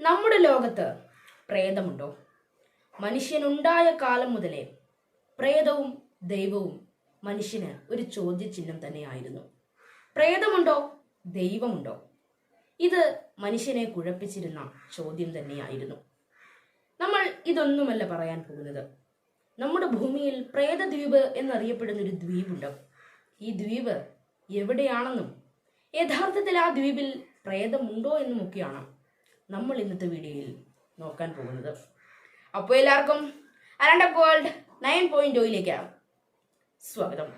നമ്മുടെ ലോകത്ത് പ്രേതമുണ്ടോ? മനുഷ്യനുണ്ടായ കാലം മുതലേ പ്രേതവും ദൈവവും മനുഷ്യന് ഒരു ചോദ്യചിഹ്നം തന്നെയായിരുന്നു. പ്രേതമുണ്ടോ? ദൈവമുണ്ടോ? ഇത് മനുഷ്യനെ കുഴപ്പിച്ചിരുന്ന ചോദ്യം തന്നെയായിരുന്നു. നമ്മൾ ഇതൊന്നുമല്ല പറയാൻ പോകുന്നത്. നമ്മുടെ ഭൂമിയിൽ പ്രേതദ്വീപ് എന്നറിയപ്പെടുന്ന ഒരു ദ്വീപുണ്ട്. ഈ ദ്വീപ് എവിടെയാണെന്നും യഥാർത്ഥത്തിൽ ആ ദ്വീപിൽ പ്രേതമുണ്ടോ എന്നുമൊക്കെയാണ് നമ്മൾ ഇന്നത്തെ വീഡിയോയിൽ നോക്കാൻ പോകുന്നത്. അപ്പോൾ എല്ലാവർക്കും അരണ്ട വേൾഡ് നയൻ പോയിന്റ് ഒയിലേക്കാണ് സ്വാഗതം.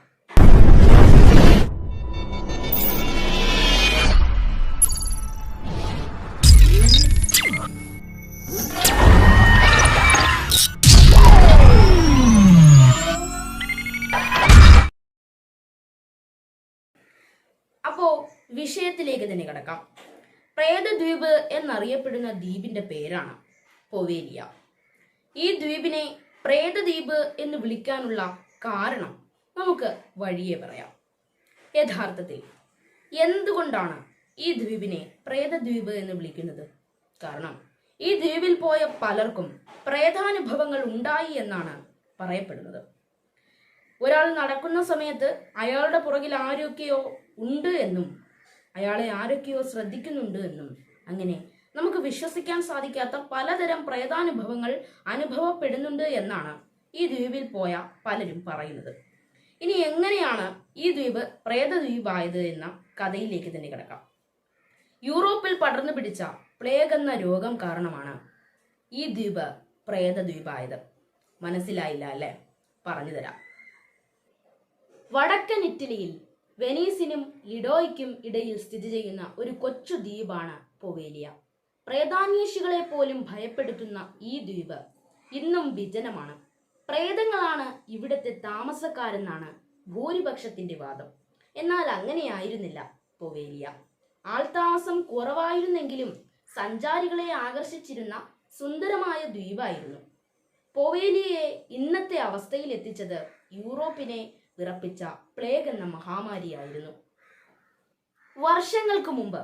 അപ്പോൾ വിഷയത്തിലേക്ക് തന്നെ കിടക്കാം. പ്രേതദ്വീപ് എന്നറിയപ്പെടുന്ന ദ്വീപിന്റെ പേരാണ് പൊവേലിയ ഈ ദ്വീപിനെ പ്രേതദ്വീപ് എന്ന് വിളിക്കാനുള്ള കാരണം നമുക്ക് വഴിയെ പറയാം. യഥാർത്ഥത്തിൽ എന്തുകൊണ്ടാണ് ഈ ദ്വീപിനെ പ്രേതദ്വീപ് എന്ന് വിളിക്കുന്നത്? കാരണം ഈ ദ്വീപിൽ പോയ പലർക്കും പ്രേതാനുഭവങ്ങൾ ഉണ്ടായി എന്നാണ് പറയപ്പെടുന്നത്. ഒരാൾ നടക്കുന്ന സമയത്ത് അയാളുടെ പുറകിൽ ആരൊക്കെയോ ഉണ്ട് എന്നും അയാളെ ആരൊക്കെയോ ശ്രദ്ധിക്കുന്നുണ്ട് എന്നും. അങ്ങനെ നമുക്ക് വിശ്വസിക്കാൻ സാധിക്കാത്ത പലതരം പ്രേതാനുഭവങ്ങൾ അനുഭവപ്പെടുന്നുണ്ട് എന്നാണ് ഈ ദ്വീപിൽ പോയ പലരും പറയുന്നത്. ഇനി എങ്ങനെയാണ് ഈ ദ്വീപ് പ്രേതദ്വീപായത് എന്ന കഥയിലേക്ക് തന്നെ കിടക്കാം. യൂറോപ്പിൽ പടർന്നു പിടിച്ച പ്ലേഗ് എന്ന രോഗം കാരണമാണ് ഈ ദ്വീപ് പ്രേതദ്വീപായത്. മനസ്സിലായില്ല അല്ലേ? പറഞ്ഞു തരാം വടക്കൻ ഇറ്റലിയിൽ വെനീസിനും ലിഡോയ്ക്കും ഇടയിൽ സ്ഥിതി ചെയ്യുന്ന ഒരു കൊച്ചു ദ്വീപാണ് പൊവേലിയ. പ്രേതാന്വേഷികളെ പോലും ഭയപ്പെടുത്തുന്ന ഈ ദ്വീപ് ഇന്നും വിജനമാണ്. പ്രേതങ്ങളാണ് ഇവിടുത്തെ താമസക്കാരെന്നാണ് ഭൂരിപക്ഷത്തിന്റെ വാദം. എന്നാൽ അങ്ങനെയായിരുന്നില്ല പൊവേലിയ. ആൾതാമസം കുറവായിരുന്നെങ്കിലും സഞ്ചാരികളെ ആകർഷിച്ചിരുന്ന സുന്ദരമായ ദ്വീപായിരുന്നു. പൊവേലിയെ ഇന്നത്തെ അവസ്ഥയിൽ എത്തിച്ചത് യൂറോപ്പിനെ വിറപ്പിച്ച പ്ലേഗ് എന്ന മഹാമാരിയായിരുന്നു. വർഷങ്ങൾക്ക് മുമ്പ്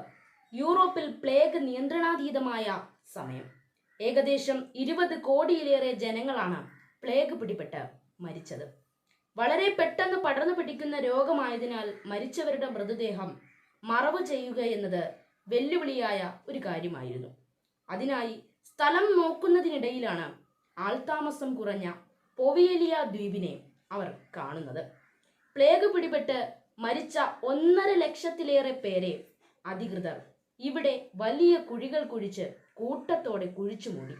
യൂറോപ്പിൽ പ്ലേഗ് നിയന്ത്രണാതീതമായ സമയം. ഏകദേശം ഇരുപത് കോടിയിലേറെ ജനങ്ങളാണ് പ്ലേഗ് പിടിപെട്ട് മരിച്ചത്. വളരെ പെട്ടെന്ന് പടർന്നു പിടിക്കുന്ന രോഗമായതിനാൽ മരിച്ചവരുടെ മൃതദേഹം മറവ് ചെയ്യുക എന്നത് വെല്ലുവിളിയായ ഒരു കാര്യമായിരുന്നു. അതിനായി സ്ഥലം നോക്കുന്നതിനിടയിലാണ് ആൾതാമസം കുറഞ്ഞ പോവിയലിയ ദ്വീപിനെ അവർ കാണുന്നത്. പ്ലേഗ് പിടിപെട്ട് മരിച്ച ഒന്നര ലക്ഷത്തിലേറെ പേരെ അധികൃതർ ഇവിടെ വലിയ കുഴികൾ കുഴിച്ച് കൂട്ടത്തോടെ കുഴിച്ചു മൂടി.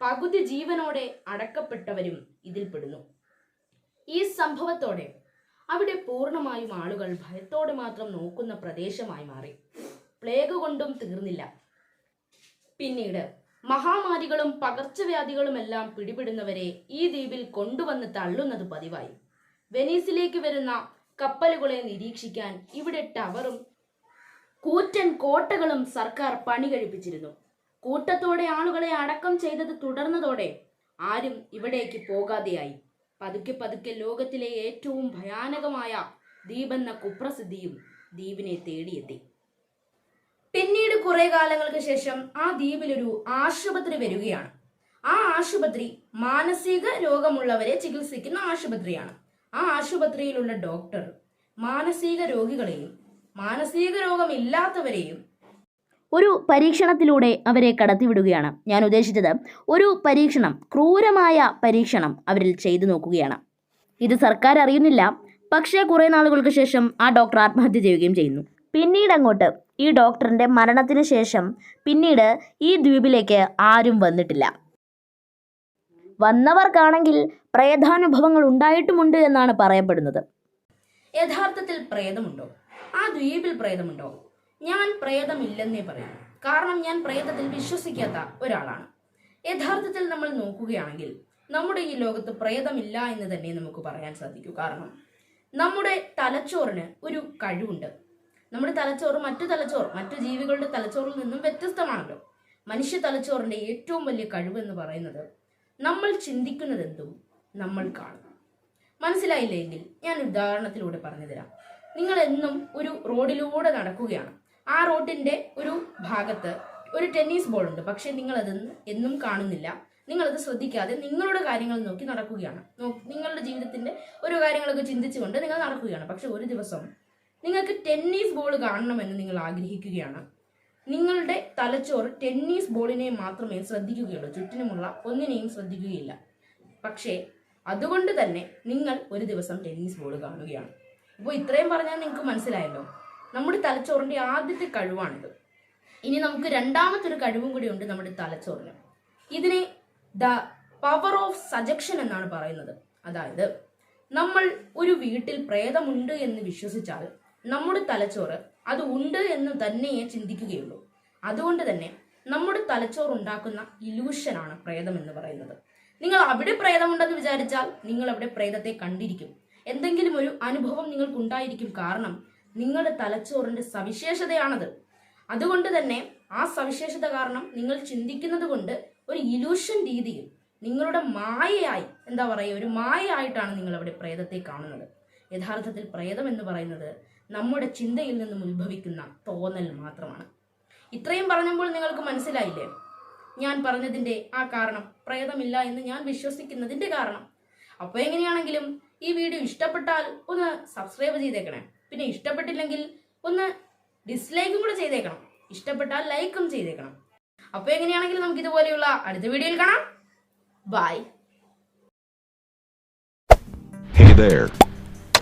പകുതി ജീവനോടെ അടക്കപ്പെട്ടവരും ഇതിൽപ്പെടുന്നു ഈ സംഭവത്തോടെ അവിടെ പൂർണമായും ആളുകൾ ഭയത്തോടെ മാത്രം നോക്കുന്ന പ്രദേശമായി മാറി. പ്ലേഗ് കൊണ്ടും തീർന്നില്ല. പിന്നീട് മഹാമാരികളും പകർച്ചവ്യാധികളുമെല്ലാം പിടിപെടുന്നവരെ ഈ ദ്വീപിൽ കൊണ്ടുവന്ന് തള്ളുന്നത് പതിവായി. വെനീസിലേക്ക് വരുന്ന കപ്പലുകളെ നിരീക്ഷിക്കാൻ ഇവിടെ ടവറും കൂറ്റൻ കോട്ടകളും സർക്കാർ പണി കഴിപ്പിച്ചിരുന്നു. കൂട്ടത്തോടെ ആളുകളെ അടക്കം ചെയ്തത് തുടർന്നതോടെ ആരും ഇവിടേക്ക് പോകാതെയായി. പതുക്കെ പതുക്കെ ലോകത്തിലെ ഏറ്റവും ഭയാനകമായ ദ്വീപെന്ന കുപ്രസിദ്ധിയും ദ്വീപിനെ തേടിയെത്തി. പിന്നീട് കുറെ കാലങ്ങൾക്ക് ശേഷം ആ ദ്വീപിലൊരു ആശുപത്രി വരികയാണ്. ആ ആശുപത്രി മാനസിക രോഗമുള്ളവരെ ചികിത്സിക്കുന്ന ആശുപത്രിയാണ്. ആ ആശുപത്രിയിലുള്ള ഡോക്ടർ മാനസിക രോഗികളെയും മാനസിക രോഗമില്ലാത്തവരെയും ഒരു പരീക്ഷണത്തിലൂടെ അവരെ കടത്തിവിടുകയാണ്. ഞാൻ ഉദ്ദേശിച്ചത് ഒരു പരീക്ഷണം ക്രൂരമായ പരീക്ഷണം അവരിൽ ചെയ്തു നോക്കുകയാണ്. ഇത് സർക്കാർ അറിയുന്നില്ല. പക്ഷേ കുറേ നാളുകൾക്ക് ശേഷം ആ ഡോക്ടർ ആത്മഹത്യ ചെയ്യുകയും ചെയ്യുന്നു. പിന്നീട് അങ്ങോട്ട് ഈ ഡോക്ടറിന്റെ മരണത്തിന് ശേഷം പിന്നീട് ഈ ദ്വീപിലേക്ക് ആരും വന്നിട്ടില്ല. വന്നവർക്കാണെങ്കിൽ പ്രേതാനുഭവങ്ങൾ ഉണ്ടായിട്ടുമുണ്ട് എന്നാണ് പറയപ്പെടുന്നത്. യഥാർത്ഥത്തിൽ പ്രേതമുണ്ടോ? ആ ദ്വീപിൽ പ്രേതമുണ്ടോ? ഞാൻ പ്രേതമില്ലെന്നേ പറയൂ കാരണം ഞാൻ പ്രേതത്തിൽ വിശ്വസിക്കാത്ത ഒരാളാണ്. യഥാർത്ഥത്തിൽ നമ്മൾ നോക്കുകയാണെങ്കിൽ നമ്മുടെ ഈ ലോകത്ത് പ്രേതമില്ല എന്ന് തന്നെ നമുക്ക് പറയാൻ സാധിക്കൂ. കാരണം നമ്മുടെ തലച്ചോറിന് ഒരു കഴിവുണ്ട്. നമ്മുടെ തലച്ചോറ് മറ്റു തലച്ചോറ് മറ്റു ജീവികളുടെ തലച്ചോറിൽ നിന്നും വ്യത്യസ്തമാണല്ലോ. മനുഷ്യ തലച്ചോറിന്റെ ഏറ്റവും വലിയ കഴിവ് എന്ന് പറയുന്നത് നമ്മൾ ചിന്തിക്കുന്നതെന്തും നമ്മൾ കാണും. മനസ്സിലായില്ലെങ്കിൽ ഞാൻ ഉദാഹരണത്തിലൂടെ പറഞ്ഞു തരാം നിങ്ങൾ എന്നും ഒരു റോഡിലൂടെ നടക്കുകയാണ്. ആ റോഡിന്റെ ഒരു ഭാഗത്ത് ഒരു ടെന്നീസ് ബോൾ ഉണ്ട്. പക്ഷെ നിങ്ങൾ അത് എന്നും കാണുന്നില്ല. നിങ്ങളത് ശ്രദ്ധിക്കാതെ നിങ്ങളുടെ കാര്യങ്ങൾ നോക്കി നടക്കുകയാണ്. നിങ്ങളുടെ ജീവിതത്തിന്റെ ഓരോ കാര്യങ്ങളൊക്കെ ചിന്തിച്ചുകൊണ്ട് നിങ്ങൾ നടക്കുകയാണ്. പക്ഷെ ഒരു ദിവസം നിങ്ങൾക്ക് ടെന്നീസ് ബോൾ കാണണമെന്ന് നിങ്ങൾ ആഗ്രഹിക്കുകയാണ്. നിങ്ങളുടെ തലച്ചോറ് ടെന്നീസ് ബോളിനെ മാത്രമേ ശ്രദ്ധിക്കുകയുള്ളൂ. ചുറ്റിനുമുള്ള ഒന്നിനെയും ശ്രദ്ധിക്കുകയില്ല. പക്ഷേ അതുകൊണ്ട് തന്നെ നിങ്ങൾ ഒരു ദിവസം ടെന്നീസ് ബോൾ കാണുകയാണ്. അപ്പോൾ ഇത്രയും പറഞ്ഞാൽ നിങ്ങൾക്ക് മനസ്സിലായല്ലോ. നമ്മുടെ തലച്ചോറിന്റെ ആദ്യത്തെ കഴിവാണിത്. ഇനി നമുക്ക് രണ്ടാമത്തെ ഒരു കഴിവും കൂടി ഉണ്ട് നമ്മുടെ തലച്ചോറിന്. ഇതിനെ ദ പവർ ഓഫ് സജക്ഷൻ എന്നാണ് പറയുന്നത്. അതായത് നമ്മൾ ഒരു വീട്ടിൽ പ്രേതമുണ്ട് എന്ന് വിശ്വസിച്ചാൽ നമ്മുടെ തലച്ചോറ് അത് ഉണ്ട് എന്ന് തന്നെയേ ചിന്തിക്കുകയുള്ളൂ. അതുകൊണ്ട് തന്നെ നമ്മുടെ തലച്ചോറ് ഉണ്ടാക്കുന്ന ഇലൂഷനാണ് പ്രേതം എന്ന് പറയുന്നത്. നിങ്ങൾ അവിടെ പ്രേതമുണ്ടെന്ന് വിചാരിച്ചാൽ നിങ്ങൾ അവിടെ പ്രേതത്തെ കണ്ടിരിക്കും. എന്തെങ്കിലും ഒരു അനുഭവം നിങ്ങൾക്കുണ്ടായിരിക്കും കാരണം നിങ്ങളുടെ തലച്ചോറിന്റെ സവിശേഷതയാണത്. അതുകൊണ്ട് തന്നെ ആ സവിശേഷത കാരണം നിങ്ങൾ ചിന്തിക്കുന്നത് കൊണ്ട് ഒരു ഇലൂഷൻ രീതിയിൽ നിങ്ങളുടെ മായയായി എന്താ പറയുക ഒരു മായയായിട്ടാണ് നിങ്ങൾ അവിടെ പ്രേതത്തെ കാണുന്നത്. യഥാർത്ഥത്തിൽ പ്രേതം എന്ന് പറയുന്നത് നമ്മുടെ ചിന്തയിൽ നിന്നും ഉത്ഭവിക്കുന്ന തോന്നൽ മാത്രമാണ്. ഇത്രയും പറഞ്ഞപ്പോൾ നിങ്ങൾക്ക് മനസ്സിലായില്ലേ? ഞാൻ പറഞ്ഞതിന്റെ ആ കാരണം പ്രേതമില്ല എന്ന് ഞാൻ വിശ്വസിക്കുന്നതിന്റെ കാരണം. അപ്പോൾ എങ്ങനെയാണെങ്കിലും ഈ വീഡിയോ ഇഷ്ടപ്പെട്ടാൽ ഒന്ന് സബ്സ്ക്രൈബ് ചെയ്തേക്കണേ. പിന്നെ ഇഷ്ടപ്പെട്ടില്ലെങ്കിൽ ഒന്ന് ഡിസ്ലൈക്കും കൂടെ ചെയ്തേക്കണം. ഇഷ്ടപ്പെട്ടാൽ ലൈക്കും ചെയ്തേക്കണം. അപ്പോൾ എങ്ങനെയാണെങ്കിലും നമുക്ക് ഇതുപോലെയുള്ള അടുത്ത വീഡിയോയിൽ കാണാം. Bye Hey there.